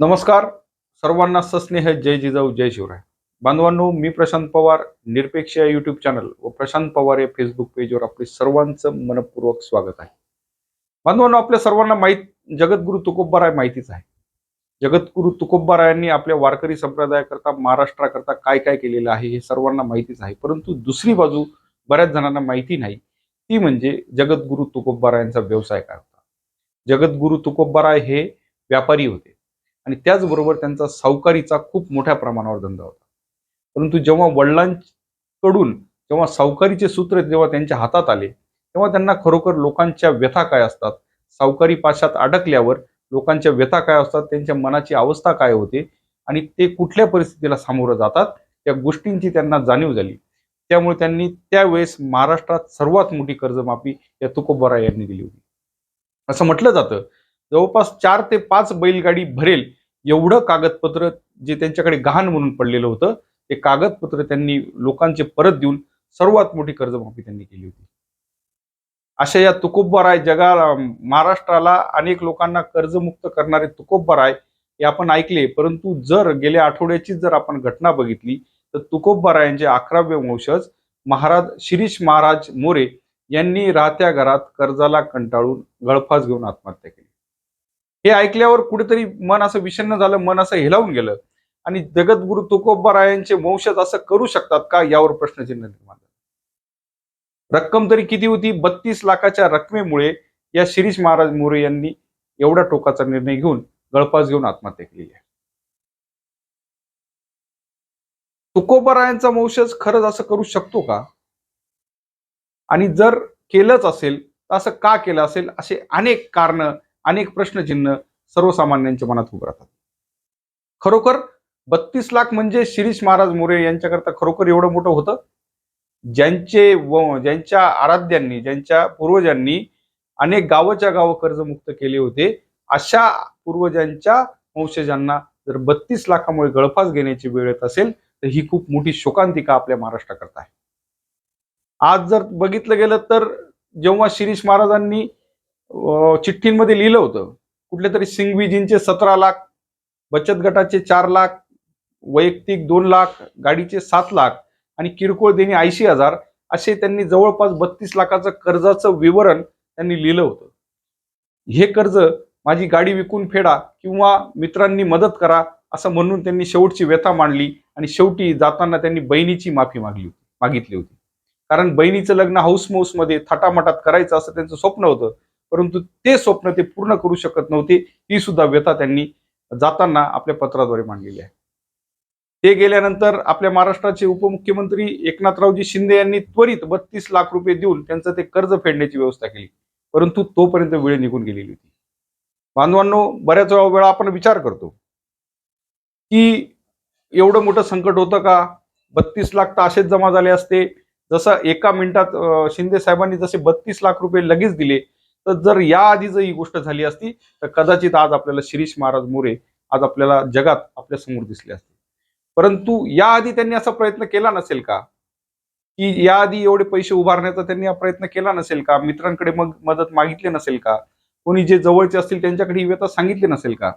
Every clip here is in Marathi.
नमस्कार. सर्वांना सस्नेह जय जिजाऊ जय शिवराय. बांधवांनो मी प्रशांत पवार निरपेक्ष या युट्यूब चॅनल व प्रशांत पवार या फेसबुक पेजवर आपले सर्वांचं मनपूर्वक स्वागत आहे. बांधवांनो आपल्या सर्वांना माहीत जगद्गुरु तुकोबराय माहितीच आहे. जगद्गुरु तुकोबरायांनी आपल्या वारकरी संप्रदायाकरता महाराष्ट्राकरता काय काय केलेलं आहे हे सर्वांना माहितीच आहे. परंतु दुसरी बाजू बऱ्याच जणांना माहिती नाही. ती म्हणजे जगद्गुरु तुकोबरायांचा व्यवसाय काय होता जगद्गुरु तुकोबराय हे व्यापारी होते. आणि त्याचबरोबर त्यांचा सावकारीचा खूप मोठ्या प्रमाणावर धंदा होता. परंतु जेव्हा वडिलांकडून जेव्हा सावकारीचे सूत्र जेव्हा त्यांच्या हातात आले तेव्हा त्यांना खरोखर लोकांच्या व्यथा काय असतात? सावकारी पाशात अडकल्यावर लोकांच्या व्यथा काय असतात? त्यांच्या मनाची अवस्था काय होते? आणि ते कुठल्या परिस्थितीला सामोरं जातात? त्या गोष्टींची त्यांना जाणीव झाली. त्यामुळे त्यांनी त्यावेळेस महाराष्ट्रात सर्वात मोठी कर्जमाफी या तुकोबरा यांनी दिली होती. असं म्हटलं जातं. जवळपास चार ते पाच बैलगाडी भरेल एवढं कागदपत्र जे त्यांच्याकडे गहाण म्हणून पडलेलं होतं ते कागदपत्र त्यांनी लोकांचे परत देऊन सर्वात मोठी कर्जमाफी त्यांनी केली होती. अशा या तुकोबराय जगाला महाराष्ट्राला अनेक लोकांना कर्जमुक्त करणारे तुकोबराय हे आपण ऐकले परंतु जर गेल्या आठवड्याची जर आपण घटना बघितली तर तुकोबरायांचे अकरावे वंशज महाराज शिरीष महाराज मोरे यांनी राहत्या घरात कर्जाला कंटाळून गळफास घेऊन आत्महत्या केली. हे ऐकल्यावर कुठेतरी मन असं विषन्न झालं मन असं हेलावून गेलं. आणि जगद्गुरु तुकोबारायांचे वंशज असं करू शकतात का? यावर प्रश्नचिन्ह निर्माण झालं रक्कम तरी किती होती? बत्तीस लाखाच्या रकमेमुळे या शिरीष महाराज मोरे यांनी एवढा टोकाचा निर्णय घेऊन गळपास घेऊन आत्महत्या केली आहे. तुकोबारायांचा वंशज खरंच असं करू शकतो का? आणि जर केलंच असेल तर असं का केलं असेल? असे अनेक कारण अनेक प्रश्नचिन्ह सर्वसामान्यांच्या मनात उभं राहतात. खरोखर बत्तीस लाख म्हणजे शिरीष महाराज मोरे यांच्याकरता खरोखर एवढं मोठं होतं? ज्यांचे व ज्यांच्या आराध्यांनी ज्यांच्या पूर्वजांनी अनेक गावाच्या गावं कर्जमुक्त केले होते अशा पूर्वजांच्या वंशजांना जर बत्तीस लाखामुळे गळफास घेण्याची वेळ येत असेल तर ही खूप मोठी शोकांतिका आपल्या महाराष्ट्राकरता आहे. आज जर बघितलं गेलं तर जेव्हा शिरीष महाराजांनी चिठ्ठींमध्ये लिहिलं होतं. कुठल्या तरी सिंगवीजींचे सतरा लाख बचत गटाचे चार लाख वैयक्तिक दोन लाख गाडीचे सात लाख आणि किरकोळ देणे ऐंशी हजार असे त्यांनी जवळपास बत्तीस लाखाचं कर्जाचं विवरण त्यांनी लिहिलं होतं. हे कर्ज माझी गाडी विकून फेडा किंवा मित्रांनी मदत करा असं म्हणून त्यांनी शेवटची व्यथा मांडली आणि शेवटी जाताना त्यांनी बहिणीची माफी मागली होती मागितली होती. कारण बहिणीचं लग्न हाऊसमध्ये थाटामाटात करायचं असं त्यांचं स्वप्न होतं. परंतु ते स्वप्न ते पूर्ण करू शकत नव्हते ही सुद्धा व्यथा त्यांनी जाताना आपल्या पत्राद्वारे मांडलेली आहे. ते गेल्यानंतर आपल्या महाराष्ट्राचे उपमुख्यमंत्री एकनाथरावजी शिंदे यांनी त्वरित बत्तीस लाख रुपये देऊन त्यांचं ते कर्ज फेडण्याची व्यवस्था केली. परंतु तोपर्यंत वेळ निघून गेलेली होती. बांधवांनो बऱ्याच वेळा आपण विचार करतो की एवढं मोठं संकट होतं का? बत्तीस लाख तर असेच जमा झाले असते. जसं एका मिनिटात शिंदे साहेबांनी जसे बत्तीस लाख रुपये लगेच दिले तर जर याआधी जर ही गोष्ट झाली असती तर कदाचित आज आपल्याला शिरीष महाराज मोरे आज आपल्याला जगात आपल्यासमोर दिसले असते. परंतु याआधी त्यांनी असा प्रयत्न केला नसेल का? की याआधी एवढे पैसे उभारण्याचा त्यांनी प्रयत्न केला नसेल का? मित्रांकडे मग मदत मागितली नसेल का? कोणी जे जवळचे असतील त्यांच्याकडे ही व्यथा सांगितली नसेल का?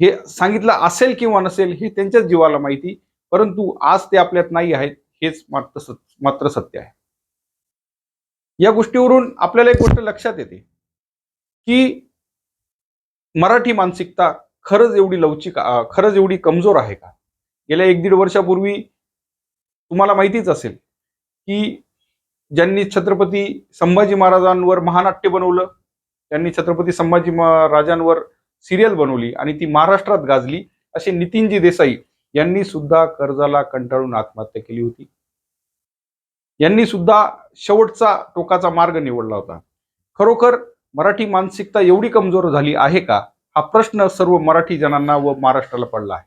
हे सांगितलं असेल किंवा नसेल हे त्यांच्याच जीवाला माहिती परंतु आज ते आपल्यात नाही आहेत हेच मात्र मात्र सत्य आहे. या गोष्टीवरून आपल्याला एक गोष्ट लक्षात येते की मराठी मानसिकता खरंच एवढी लवचिक खरंच एवढी कमजोर आहे का? गेल्या एक दीड वर्षापूर्वी तुम्हाला माहितीच असेल की ज्यांनी छत्रपती संभाजी महाराजांवर महानाट्य बनवलं त्यांनी छत्रपती संभाजी महाराजांवर सिरियल बनवली आणि ती महाराष्ट्रात गाजली असे नितीनजी देसाई यांनी सुद्धा कर्जाला कंटाळून आत्महत्या केली होती. यांनी सुद्धा शेवटचा टोकाचा मार्ग निवडला होता. खरोखर मराठी मानसिकता एवढी कमजोर झाली आहे का? हा प्रश्न सर्व मराठी जणांना व महाराष्ट्राला पडला आहे.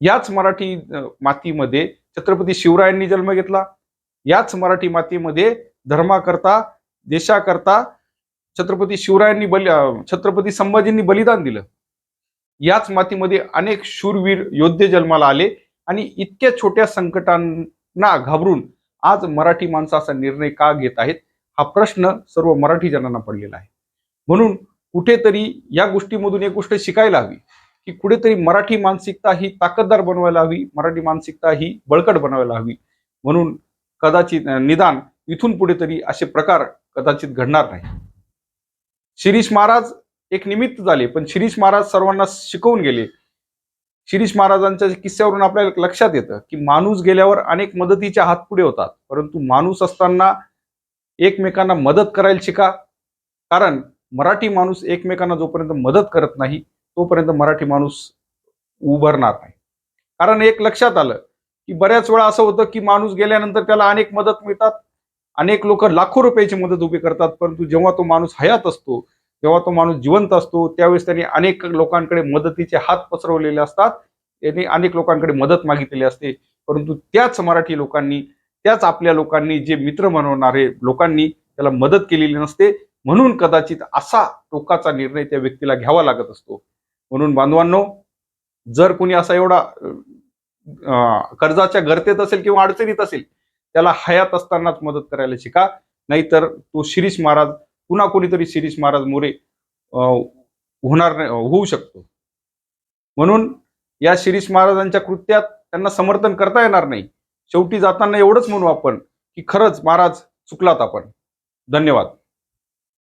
याच मराठी मातीमध्ये छत्रपती शिवरायांनी जन्म घेतला. याच मराठी मातीमध्ये धर्माकरता देशाकरता छत्रपती शिवरायांनी बलि छत्रपती संभाजींनी बलिदान दिलं. याच मातीमध्ये अनेक शूरवीर योद्धे जन्माला आले आणि इतक्या छोट्या संकटांना घाबरून आज मराठी माणसं असा निर्णय का घेत आहेत? हा प्रश्न सर्व मराठी जनांना पडलेला आहे. म्हणून कुठेतरी या गोष्टीमधून एक गोष्ट शिकायला हवी की कुठेतरी मराठी मानसिकता ही ताकददार बनवायला हवी मराठी मानसिकता ही बळकट बनवायला हवी. म्हणून कदाचित निदान इथून पुढे तरी असे प्रकार कदाचित घडणार नाही. शिरीष महाराज एक निमित्त झाले पण शिरीष महाराज सर्वांना शिकवून गेले शिरीष महाराजांच्या किस्स्यावरून आपल्याला लक्षात येतं की माणूस गेल्यावर अनेक मदतीचे हात पुढे होतात. परंतु माणूस असताना एकमेकांना मदत करायला शिका. कारण मराठी माणूस एकमेकांना जोपर्यंत मदत करत नाही तोपर्यंत मराठी माणूस उभारणार नाही. कारण एक लक्षात आलं की बऱ्याच वेळा असं होतं की माणूस गेल्यानंतर त्याला अनेक मदत मिळतात. अनेक लोक लाखो रुपयाची मदत उभी करतात. परंतु जेव्हा तो माणूस हयात असतो जेव्हा तो माणूस जिवंत असतो त्यावेळेस त्यांनी अनेक लोकांकडे मदतीचे हात पसरवलेले असतात. त्यांनी अनेक लोकांकडे मदत मागितलेली असते. परंतु त्याच मराठी लोकांनी त्याच आपल्या लोकांनी जे मित्र बनवणारे लोकांनी त्याला मदत केलेली नसते. म्हणून कदाचित असा टोकाचा निर्णय त्या व्यक्तीला घ्यावा लागत असतो. म्हणून बांधवांनो जर कोणी असा एवढा अं, कर्जाच्या गर्तेत असेल किंवा अडचणीत असेल त्याला हयात असतानाच मदत करायला शिका. नाहीतर तो शिरीष महाराज पुन्हा कोणीतरी शिरीष महाराज मोरे होणार नाही होऊ शकतो. म्हणून या शिरीष महाराजांच्या कृत्यात त्यांना समर्थन करता येणार नाही. शेवटी जाताना एवढंच म्हणू आपण की खरंच महाराज चुकलात आपण. धन्यवाद.